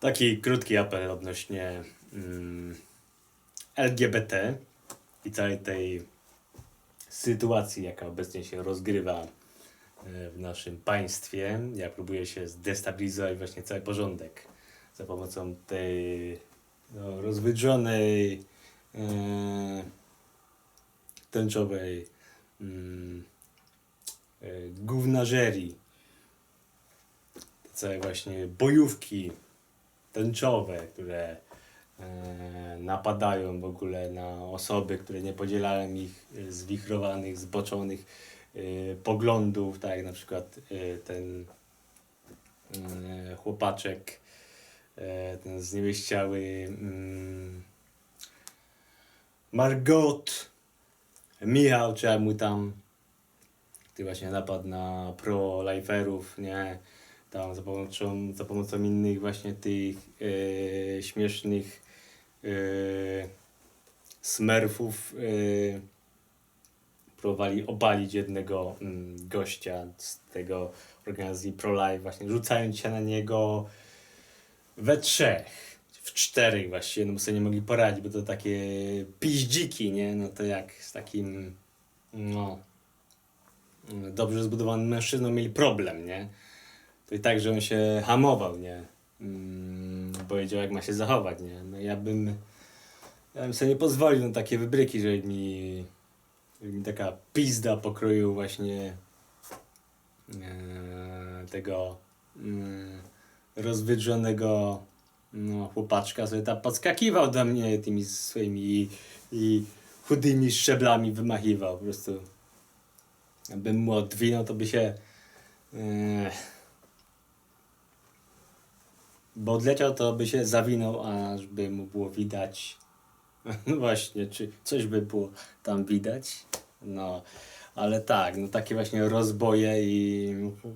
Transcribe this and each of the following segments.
Taki krótki apel odnośnie mm, LGBT i całej tej sytuacji, jaka obecnie się rozgrywa e, w naszym państwie. Ja próbuję się zdestabilizować właśnie cały porządek za pomocą tej no, rozwydrzonej, e, tęczowej e, gównażerii. Te całe właśnie bojówki tęczowe, które e, napadają w ogóle na osoby, które nie podzielają ich e, zwichrowanych, zboczonych e, poglądów, tak jak na przykład ten chłopaczek, ten zniewieściały mm, Margot, Michał, czy jak mu tam, ty właśnie napadł na pro-liferów, nie? Tam za pomocą, za pomocą innych właśnie tych e, śmiesznych e, smurfów e, próbowali obalić jednego mm, gościa z tego organizacji pro-life, właśnie rzucając się na niego we trzech, w czterech właściwie, no bo sobie nie mogli poradzić, bo to takie piździki, nie? No to jak z takim, no, dobrze zbudowanym mężczyzną mieli problem, nie? To i tak, że on się hamował, nie? Mm, bo wiedział, jak ma się zachować, nie? No ja bym, ja bym sobie nie pozwolił na takie wybryki, żeby mi, mi taka pizda pokroju właśnie e, tego mm, rozwydrzonego no, chłopaczka sobie tam podskakiwał do mnie tymi swoimi i, i chudymi szczeblami wymachiwał po prostu. Jakbym mu odwinął, to by się e, bo odleciał, to by się zawinął, aż by mu było widać. Właśnie, czy coś by było tam widać? No, ale tak, no takie właśnie rozboje i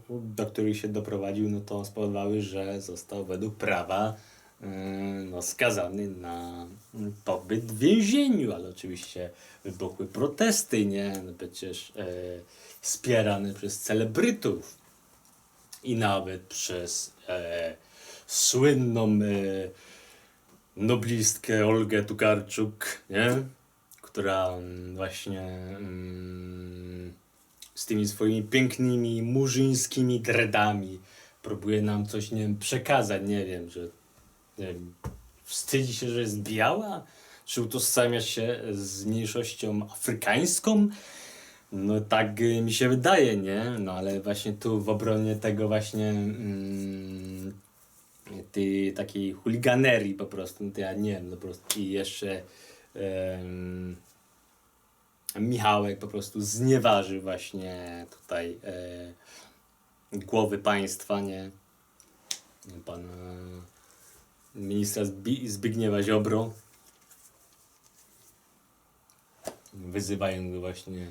do których się doprowadził, no to spowodowały, że został według prawa yy, no, skazany na pobyt w więzieniu, ale oczywiście wybuchły protesty, nie? No przecież e, wspierane przez celebrytów i nawet przez e, słynną e, noblistkę Olgę Tukarczuk, nie? która mm, właśnie mm, z tymi swoimi pięknymi murzyńskimi dreadami próbuje nam coś, nie wiem, przekazać, nie wiem, że nie wiem, wstydzi się, że jest biała, czy utożsamia się z mniejszością afrykańską, no tak y, mi się wydaje, nie? No ale właśnie tu w obronie tego właśnie mm, tej takiej chuliganerii po prostu, no to ja nie wiem, no po prostu i jeszcze em, Michałek po prostu znieważy właśnie tutaj e, głowy państwa, nie? Pan e, ministra Zbi- Zbigniewa Ziobro wyzywają go właśnie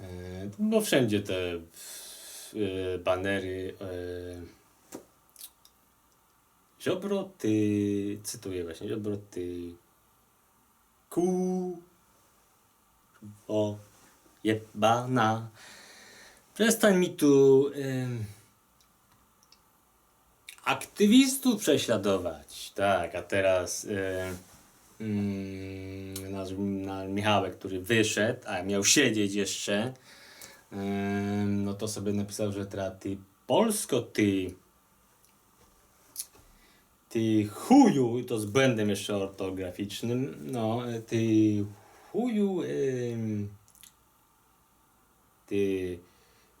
e, bo wszędzie te e, banery e, Ziobro, ty, cytuję właśnie, Ziobro, ty ku o jebana. Przestań mi tu ym, aktywistów prześladować. Tak, a teraz ym, ym, nasz, nasz Michałek, który wyszedł, a miał siedzieć jeszcze, ym, no to sobie napisał, że teraz Polsko, ty ty chuju, i to z błędem jeszcze ortograficznym, no, ty chuju, ty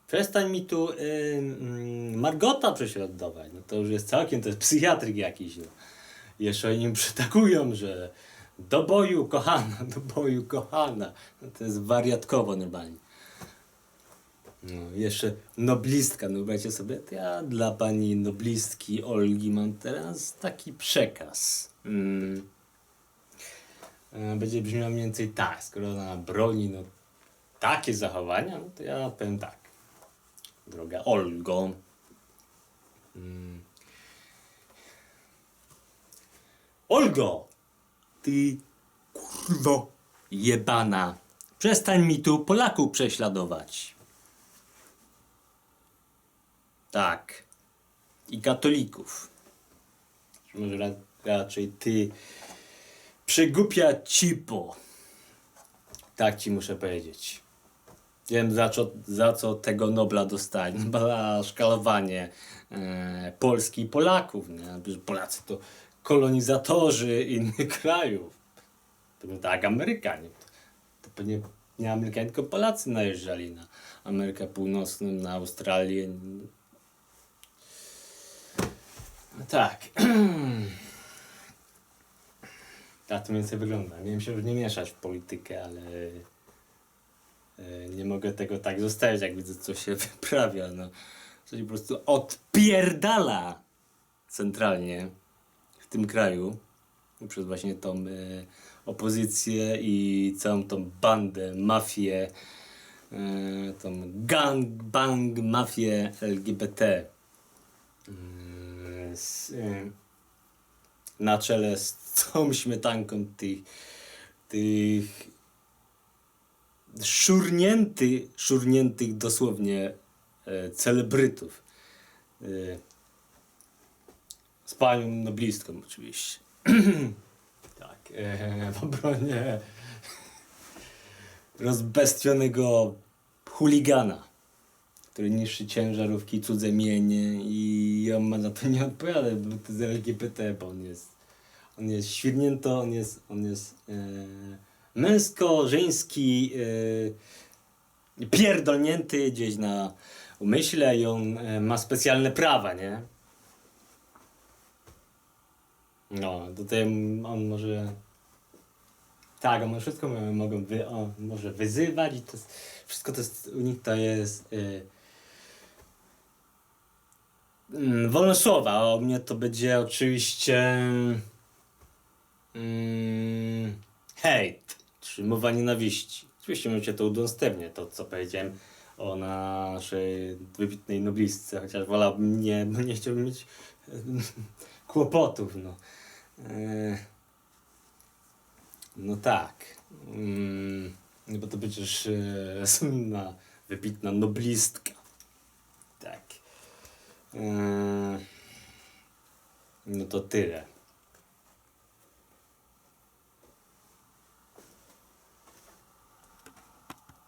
przestań mi tu ym, Margota prześladować, no to już jest całkiem, to jest psychiatryk jakiś, no. Jeszcze oni przytakują, że do boju kochana, do boju kochana, no to jest wariatkowo normalnie. No, jeszcze noblistka, no wiecie sobie, to ja dla pani noblistki Olgi mam teraz taki przekaz. Mm. E, Będzie brzmiał mniej więcej tak, skoro ona broni no, takie zachowania, no to ja powiem tak. Droga Olgo, mm. Olgo, ty kurwo jebana, przestań mi tu Polaków prześladować. Tak. I katolików. Może ra, raczej ty przygupia cipo. Tak ci muszę powiedzieć. Wiem za co, za co tego Nobla dostali. Za szkalowanie e, Polski i Polaków. Nie? Polacy to kolonizatorzy innych krajów. To tak Amerykanie. To pewnie nie Amerykanie, tylko Polacy najeżdżali na Amerykę Północną, na Australię. Tak. Tak to mniej więcej wygląda. Miałem się już nie mieszać w politykę, ale e, nie mogę tego tak zostawić, jak widzę, co się wyprawia. No. Co się po prostu odpierdala centralnie w tym kraju przez właśnie tą e, opozycję i całą tą bandę, mafię, e, tą gang, bang, mafię LGBT. Z, e, na czele z całą śmietanką tych, tych szurnięty, szurniętych dosłownie e, celebrytów. E, z panią noblistką oczywiście. tak, e, w obronie rozbestionego chuligana, który niszczy ciężarówki, cudze mienie i on ma za to nie odpowiadać, bo to jest LGBT, bo on jest on jest świrnięto, on jest, on jest e, męsko-żeński e, pierdolnięty gdzieś na umyśle i on e, ma specjalne prawa, nie? No, tutaj on może tak, on wszystko mo- mogą wy, on może wyzywać i to jest, wszystko to jest, u nich to jest e, wolność słowa, u mnie to będzie oczywiście Mm, hejt, czy mowa nienawiści. Oczywiście możecie to udostępnię, to co powiedziałem o naszej wybitnej noblistce, chociaż wolałbym nie, bo nie chciałbym mieć kłopotów, no. E, no tak. Mm, no bo to przecież e, słynna, wybitna noblistka. E, no to tyle.